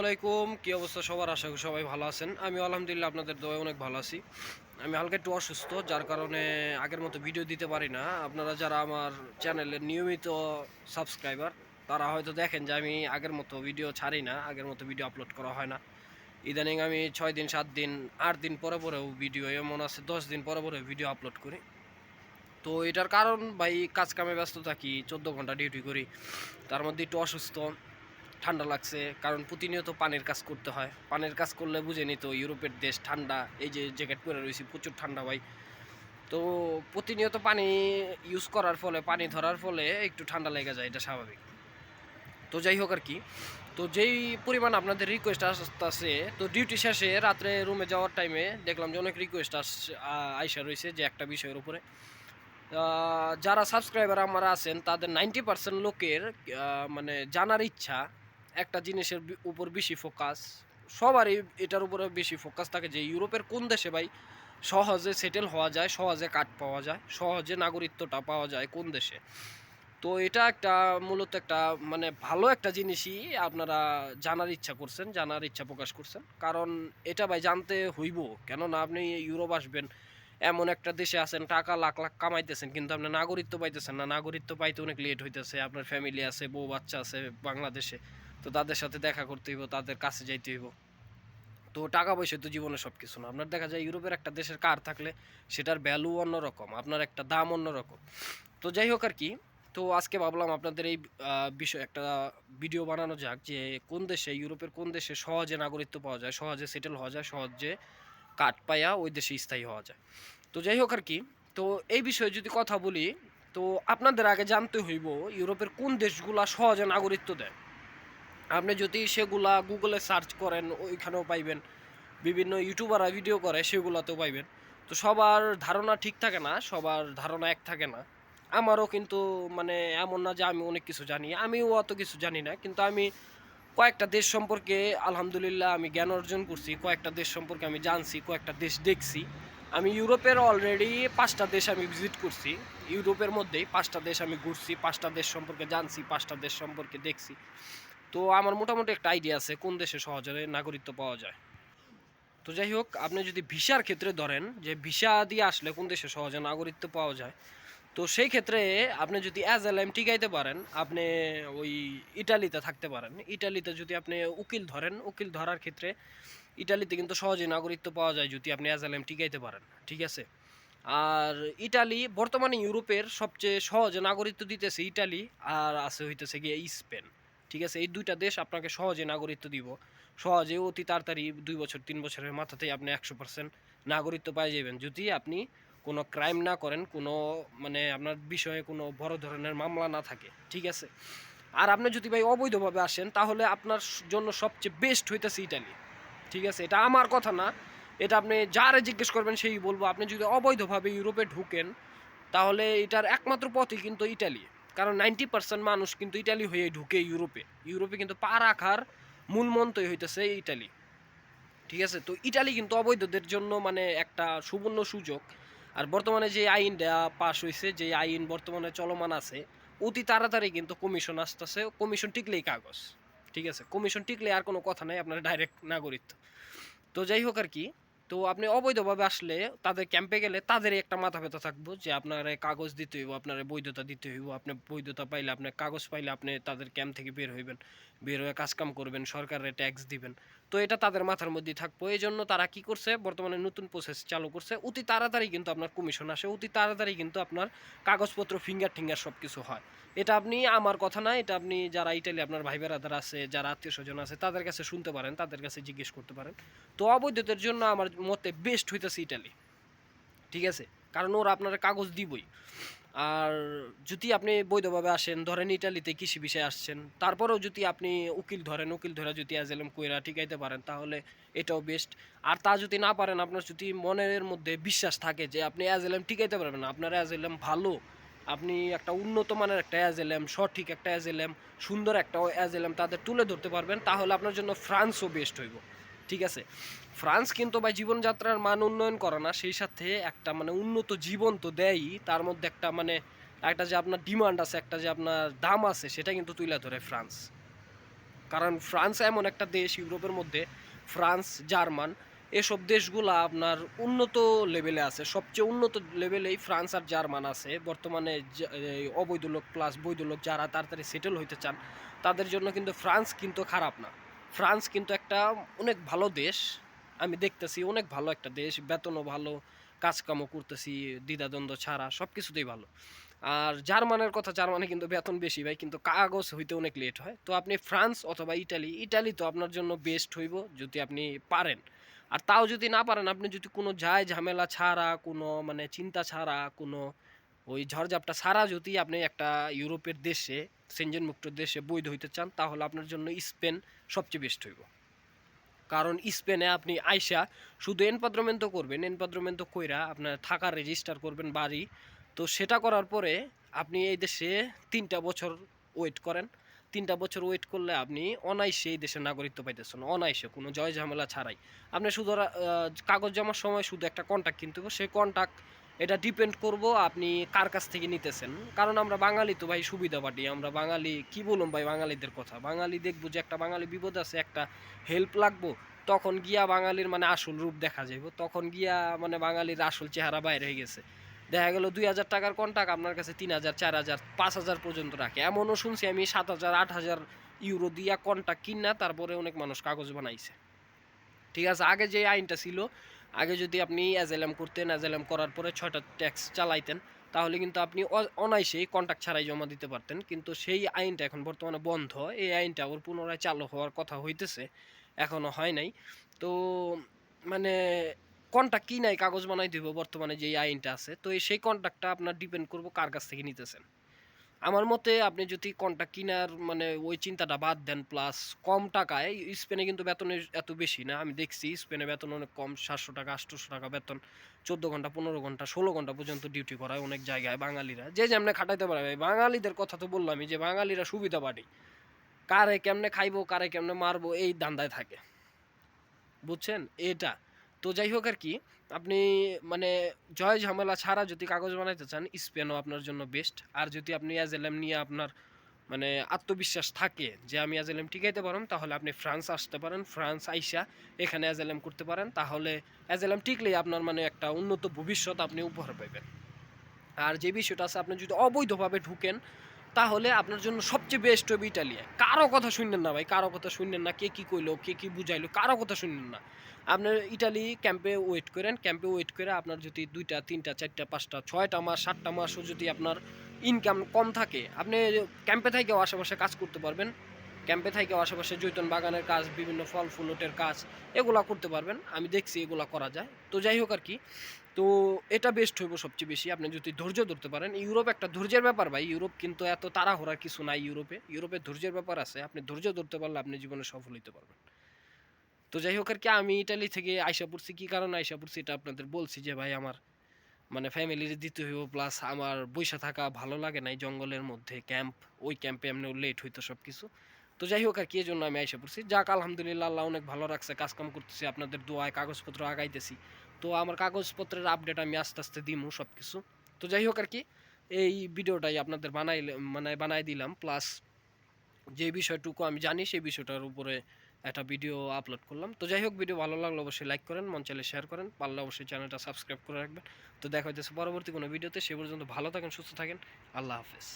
আলাইকুম। কি অবস্থা সবার? আশা করি সবাই ভালো আছেন। আমি আলহামদুলিল্লাহ আপনাদের দোয়ায় অনেক ভালো আছি। আমি হালকা একটু অসুস্থ, যার কারণে আগের মতো ভিডিও দিতে পারি না। আপনারা যারা আমার চ্যানেলের নিয়মিত সাবস্ক্রাইবার, তারা হয়তো দেখেন যে আমি আগের মতো ভিডিও ছাড়ি না, আগের মতো ভিডিও আপলোড করা হয় না। ইদানিং আমি ছয় দিন, সাত দিন, আট দিন পরে পরেও ভিডিও, এমন আছে, দশ দিন পরে পরে ভিডিও আপলোড করি। তো এটার কারণ ভাই, কাজ কামে ব্যস্ত থাকি, চোদ্দ ঘণ্টা ডিউটি করি, তার মধ্যে একটু অসুস্থ। ঠান্ডা লাগছে, কারণ প্রতিনিয়ত পানির কাজ করতে হয়। পানির কাজ করলে বুঝেনি তো ইউরোপের দেশ ঠান্ডা, এই যে জ্যাকেট পরে রয়েছি প্রচুর ঠান্ডা ভাই। তো প্রতিনিয়ত পানি ইউজ করার ফলে, পানি ধরার ফলে একটু ঠান্ডা লেগে যায়, এটা স্বাভাবিক। তো যাই হোক আর কি। তো যেই পরিমাণ আপনাদের রিকোয়েস্ট আসতেছে, তো ডিউটি শেষে রাত্রে রুমে যাওয়ার টাইমে দেখলাম যে অনেক রিকোয়েস্ট আস আইসা রয়েছে যে একটা বিষয়ের উপরে। যারা সাবস্ক্রাইবার আমার আছেন, তাদের নাইনটি পার্সেন্ট লোকের মানে জানার ইচ্ছা একটা জিনিসের উপর বেশি ফোকাস সবারই এটার উপরে বেশি ফোকাস থাকে যে ইউরোপের কোন দেশে ভাই সহজে সেটেল হওয়া যায়, সহজে কাট পাওয়া যায়, সহজে নাগরিকত্বটা পাওয়া যায় কোন দেশে? তো এটা একটা মূলত একটা মানে ভালো একটা জিনিসই আপনারা জানার ইচ্ছা করছেন, জানার ইচ্ছা প্রকাশ করছেন। কারণ এটা ভাই জানতে হইব, কেননা আপনি ইউরোপ আসবেন, এমন একটা দেশে আছেন, টাকা লাখ লাখ কামাইতেছেন, কিন্তু আপনি নাগরিকত্ব পাইতেছেন না। নাগরিকত্ব পাইতে অনেক লেট হইতেছে, আপনার ফ্যামিলি আছে, বউ বাচ্চা আছে বাংলাদেশে। তো তাদের সাথে দেখা করতে হইব, তাদের কাছে যাইতে হইব। তো টাকা পয়সা তো জীবনে সব কিছু না। আপনার দেখা যায় ইউরোপের একটা দেশের কার থাকলে সেটার ভ্যালু অন্যরকম, আপনার একটা দাম অন্যরকম। তো যাই হোক আর কি, তো আজকে ভাবলাম আপনাদের এই বিষয়ে, একটা ভিডিও বানানো যাক যে কোন দেশে, ইউরোপের কোন দেশে সহজে নাগরিকত্ব পাওয়া যায়, সহজে সেটেল হওয়া যায়, সহজে কাঠ পায়া ওই দেশে স্থায়ী হওয়া যায়। তো যাই হোক আর কি, তো এই বিষয়ে যদি কথা বলি, তো আপনাদের আগে জানতে হইব ইউরোপের কোন দেশগুলা সহজে নাগরিকত্ব দেয়। আপনি যদি সেগুলা গুগলে সার্চ করেন, ওইখানেও পাইবেন। বিভিন্ন ইউটিউবাররা ভিডিও করে, সেগুলাতেও পাইবেন। তো সবার ধারণা ঠিক থাকে না, সবার ধারণা এক থাকে না। আমারও কিন্তু মানে এমন না যে আমি অনেক কিছু জানি, আমিও অত কিছু জানি না। কিন্তু আমি কয়েকটা দেশ সম্পর্কে আলহামদুলিল্লাহ আমি জ্ঞান অর্জন করছি, কয়েকটা দেশ সম্পর্কে আমি জানছি, কয়েকটা দেশ দেখছি। আমি ইউরোপের অলরেডি পাঁচটা দেশ আমি ভিজিট করছি। ইউরোপের মধ্যেই পাঁচটা দেশ আমি ঘুরছি, পাঁচটা দেশ সম্পর্কে জানছি, পাঁচটা দেশ সম্পর্কে দেখছি। তো আমার মোটামুটি একটা আইডিয়া আছে, কোন দেশে সহজে নাগরিকত্ব পাওয়া যায়। তো যাই হোক, আপনি যদি ভিসার ক্ষেত্রে ধরেন, যে ভিসা দিয়ে আসলে কোন দেশে সহজে নাগরিকত্ব পাওয়া যায়, তো সেই ক্ষেত্রে আপনি যদি অ্যাজ এল এম টিকাইতে পারেন, আপনি ওই ইটালিতে থাকতে পারেন। ইটালিতে যদি আপনি উকিল ধরেন, উকিল ধরার ক্ষেত্রে ইটালিতে কিন্তু সহজে নাগরিকত্ব পাওয়া যায় যদি আপনি অ্যাজ এল এম টিকাইতে পারেন, ঠিক আছে? আর ইটালি, বর্তমানে ইউরোপের সবচেয়ে সহজে নাগরিকত্ব দিতেছে ইটালি, আর আছে হইতেছে গিয়ে স্পেন। ঠিক আছে? এই দুইটা দেশ আপনাকে সহজে নাগরিকত্ব দিব। সহজে অতি তাড়াতাড়ি দুই বছর, তিন বছরের মাথাতেই আপনি একশো পার্সেন্ট নাগরিকত্ব পাই যাবেন। যদি আপনি কোনো ক্রাইম না করেন, কোনো মানে আপনার বিষয়ে কোনো বড় ধরনের মামলা না থাকে, ঠিক আছে? আর আপনি যদি ভাই অবৈধভাবে আসেন, তাহলে আপনার জন্য সবচেয়ে বেস্ট হইতেছে ইটালি ঠিক আছে? এটা আমার কথা না। এটা আপনি যারে জিজ্ঞেস করবেন, সেই বলব। আপনি যদি অবৈধভাবে ইউরোপে ঢুকেন, তাহলে এটার একমাত্র পথই কিন্তু ইটালি কারণ নাইনটি পার্সেন্ট মানুষ কিন্তু ইটালি হয়ে ঢুকে ইউরোপে। ইউরোপে কিন্তু পা রাখার মূল মন্ত্রই হইতেছে ইটালি। ঠিক আছে? তো ইটালি কিন্তু অবৈধদের জন্য মানে একটা সুবর্ণ সুযোগ। আর বর্তমানে যে আইনটা পাস হয়েছে যে আইন বর্তমানে চলমান আছে, অতি তাড়াতাড়ি কিন্তু কমিশন আসতেছে। কমিশন টিকলেই কাগজ। ঠিক আছে? কমিশন টিকলে আর কোনো কথা নাই, আপনার ডাইরেক্ট নাগরিকত্ব তো যাই হোক আর কি তো আপনি অবৈধভাবে আসলে তাদের ক্যাম্পে গেলে তাদের একটা মাথা ব্যথা থাকব যে আপনার কাগজ দিতে হইব, আপনার বৈধতা দিতে হইব। আপনি বৈধতা পাইলে আপনার কাগজ পাইলে আপনি তাদের ক্যাম্প থেকে বের হইবেন। বের হয়ে কাজকাম করবেন সরকারের ট্যাক্স দিবেন। তো এটা তাদের মাথার মধ্যেই থাকব। এই জন্য তারা কি করছে, বর্তমানে নতুন প্রসেস চালু করছে। অতি তাড়াতাড়ি কিন্তু আপনার কমিশন আসে, অতি তাড়াতাড়ি কিন্তু আপনার কাগজপত্র ফিঙ্গার টিঙ্গার সব কিছু হয়। এটা আপনি, আমার কথা না, এটা আপনি যারা ইটালি আপনার ভাই বেড়াদার আছে, যারা আত্মীয় স্বজন আছে, তাদের কাছে শুনতে পারেন, তাদের কাছে জিজ্ঞেস করতে পারেন। তো অবৈধদের জন্য আমার মতে বেস্ট হইতেছে ইটালি ঠিক আছে? কারণ ওরা আপনার কাগজ দিবই। আর যদি আপনি বৈধভাবে আসেন, ধরেন ইটালিতে কৃষি বিষয়ে আসছেন, তারপরেও যদি আপনি উকিল ধরেন, উকিল ধরে যদি অ্যাজেলম কইরা টিকাইতে পারেন, তাহলে এটাও বেস্ট আর তা যদি না পারেন, আপনার যদি মনের মধ্যে বিশ্বাস থাকে যে আপনি অ্যাজেলম টিকাইতে পারবেন আপনার অ্যাজেলম ভালো, আপনি একটা উন্নত মানের একটা অ্যাজেলম সঠিক একটা অ্যাজেলম সুন্দর একটা অ্যাজেলম তাদের তুলে ধরতে পারবেন, তাহলে আপনার জন্য ফ্রান্সও বেস্ট হইব। ঠিক আছে? ফ্রান্স কিন্তু ভাই জীবনযাত্রার মান উন্নয়ন করে না, সেই সাথে একটা মানে উন্নত জীবন তো দেয়ই। তার মধ্যে একটা মানে একটা যে আপনার ডিমান্ড আছে, একটা যে আপনার দাম আছে, সেটা কিন্তু তুলে ধরে ফ্রান্স। কারণ ফ্রান্স এমন একটা দেশ ইউরোপের মধ্যে, ফ্রান্স, জার্মান, এসব দেশগুলা আপনার উন্নত লেভেলে আছে। সবচেয়ে উন্নত লেভেলেই ফ্রান্স আর জার্মান আছে। বর্তমানে অবৈধ লোক প্লাস বৈধ লোক যারা তাড়াতাড়ি সেটেল হইতে চান, তাদের জন্য কিন্তু ফ্রান্স কিন্তু খারাপ না। ফ্রান্স কিন্তু একটা অনেক ভালো দেশ। আমি দেখতেছি অনেক ভালো একটা দেশ, বেতনও ভালো, কাজকামও করতেছি, দ্বিধাদ্বন্দ্ব ছাড়া সব কিছুতেই ভালো। আর জার্মানের কথা, জার্মানে কিন্তু বেতন বেশি ভাই, কিন্তু কাগজ হইতে অনেক লেট হয়। তো আপনি ফ্রান্স অথবা ইটালি ইটালি তো আপনার জন্য বেস্ট হইব যদি আপনি পারেন। আর তাও যদি না পারেন, আপনি যদি কোনো যায় ঝামেলা ছাড়া, কোনো মানে চিন্তা ছাড়া, কোনো ওই ঝড়ঝাপটা ছাড়া যদি আপনি একটা ইউরোপের দেশে সেনজেন মুক্ত দেশে বৈধ হইতে চান, তাহলে আপনার জন্য স্পেন সবচেয়ে বেস্ট হইব। কারণ স্পেনে আপনি আইসা শুধু এনপাদ্রমেন্ট করবেন, এনপাদ্রমেন্ট কইরা আপনার থাকার রেজিস্টার করবেন বাড়ি। তো সেটা করার পরে আপনি এই দেশে তিনটা বছর ওয়েট করেন। তিনটা বছর ওয়েট করলে আপনি অনায়াসে এই দেশের নাগরিকত্ব পাইতেছেন। অনায়াসে, কোনো জয় ঝামেলা ছাড়াই। আপনি শুধু কাগজ জমার সময় শুধু একটা কন্ট্যাক্ট কিনতে হবে। সেই কন্ট্যাক্ট এটা ডিপেন্ড করব আপনি কার কাছ থেকে নিতেছেন। কারণ আমরা বাঙালি তো ভাই সুবিধা পাটি। আমরা বাঙালি, কি বলুন ভাই বাঙালিদের কথা? বাঙালি দেখব যে একটা বাঙালি বিপদ আছে, একটা হেল্প লাগবো, তখন গিয়া বাঙালির মানে আসল রূপ দেখা যাইব। তখন গিয়া মানে বাঙালির আসল চেহারা বাইরে হয়ে গেছে। দেখা গেল দুই হাজার টাকার কন্টাক্ট আপনার কাছে তিন হাজার, চার হাজার, পাঁচ হাজার পর্যন্ত রাখে। এমনও শুনছি আমি সাত হাজার, আট হাজার ইউরো দিয়া কন্টাক্ট কিনা, তারপরে অনেক মানুষ কাগজ বানাইছে। ঠিক আছে, আগে যে আইনটা ছিল আগে যদি আপনি অ্যাজেলাম করতেন অ্যাজেলাম করার পরে ছয়টা ট্যাক্স চালাইতেন, তাহলে কিন্তু আপনি অনায়াসেই কন্ট্যাক্ট ছাড়াই জমা দিতে পারতেন। কিন্তু সেই আইনটা এখন বর্তমানে বন্ধ। এই আইনটা ওর পুনরায় চালু হওয়ার কথা হইতেছে এখনও হয় নাই। তো মানে কন্ট্যাক্ট কি নাই, কাগজ বানাই দিব বর্তমানে যে আইনটা আছে, তো সেই কন্ট্যাক্টটা আপনার ডিপেন্ড করব কার কাছ থেকে নিতেছেন? আমার মতে আপনি যদি কন্ট্যাক্ট কিনার মানে ওই চিন্তাটা বাদ দেন প্লাস কম টাকায়, স্পেনে কিন্তু বেতন এত বেশি না। আমি দেখছি স্পেনে বেতন অনেক কম, সাতশো টাকা, আটশোশো টাকা বেতন, চোদ্দ ঘণ্টা, পনেরো ঘণ্টা, ষোলো ঘণ্টা পর্যন্ত ডিউটি করায় অনেক জায়গায় বাঙালিরা। যে যেমনে খাটাইতে পারে বাঙালিদের কথা তো বললামই যে বাঙালিরা সুবিধা পাটি কারে কেমনে খাইবো, কারে কেমনে মারবো, এই দান্দায় থাকে। বুঝছেন? এটা। তো যাই হোক আর কি, আপনি মানে জয় ঝামেলা ছাড়া যদি কাগজ বানাইতে চান, স্পেনও আপনার জন্য বেস্ট আর যদি আপনি অ্যাজেলেম নিয়ে আপনার মানে আত্মবিশ্বাস থাকে যে আমি অ্যাজেলেম টিকাইতে পারেন তাহলে আপনি ফ্রান্স আসতে পারেন, ফ্রান্স আইসা এখানে অ্যাজেলেম করতে পারেন। তাহলে অ্যাজেলেম টিকলেই আপনার মানে একটা উন্নত ভবিষ্যৎ আপনি উপহার পাইবেন। আর যে বিষয়টা আছে, আপনি যদি অবৈধভাবে ঢুকেন তাহলে আপনার জন্য সবচেয়ে বেস্ট হবে ইটালিয়া কারও কথা শুনলেন না ভাই, কারও কথা শুনলেন না, কে কী কইলো, কে কী বুঝাইলো, কারও কথা শুনলেন না। আপনার ইটালি ক্যাম্পে ওয়েট করেন ক্যাম্পে ওয়েট করে আপনার যদি দুইটা, তিনটা, চারটা, পাঁচটা, ছয়টা মাস, সাতটা মাসও যদি আপনার ইনকাম কম থাকে, আপনি ক্যাম্পে থেকেও আশেপাশে কাজ করতে পারবেন। ক্যাম্পে থেকেও আশেপাশে জৈতন বাগানের কাজ, বিভিন্ন ফল ফুলটের কাজ, এগুলা করতে পারবেন। আমি দেখছি এগুলা করা যায়। তো যাই হোক আর কি তো এটা বেস্ট হইব সবচেয়ে বেশি। আপনি যদি ধৈর্য ধরতে পারেন, ইউরোপ একটা ধৈর্যের ব্যাপার ভাই। ইউরোপ কিন্তু এত তাড়াহুড়ার কিছু নাই ইউরোপে। ইউরোপে ধৈর্যের ব্যাপার আছে। আপনি ধৈর্য ধরতে পারলে আপনি জীবনে সফল হইতে পারবেন। তো যাই হোক আর কি, আমি ইটালি থেকে আইসা পড়ছি। কি কারণে আইসা পড়ছি এটা আপনাদের বলছি যে ভাই আমার মানে ফ্যামিলির দিতে হইব প্লাস আমার বৈশা থাকা ভালো লাগে নাই জঙ্গলের মধ্যে ক্যাম্প ওই ক্যাম্পে এমনি লেট হইতো সব কিছু তো যাই হোক আর কি এই জন্য আমি আইসা পড়ছি। যাক, আলহামদুলিল্লাহ, আল্লাহ অনেক ভালো রাখছে, কাজকাম করতেছি, আপনাদের দোয়ায় কাগজপত্র আগাইতেছি। তো আমার কাগজপত্রের আপডেট আমি আস্তে আস্তে দিমু সব কিছু তো যাই হোক আর কি, এই ভিডিওটাই আপনাদের বানাই মানে বানাই দিলাম প্লাস যে বিষয়টুকু আমি জানি সেই বিষয়টার উপরে একটা ভিডিও আপলোড করলাম। তো যাই হোক ভিডিও ভালো লাগলে অবশ্যই লাইক করেন, মন চাইলে শেয়ার করেন, পারলে অবশ্যই চ্যানেলটা সাবস্ক্রাইব করে রাখবেন। তো দেখা হইতেছে পরবর্তী কোনো ভিডিওতে সে পর্যন্ত ভালো থাকেন, সুস্থ থাকেন, আল্লাহ হাফেজ।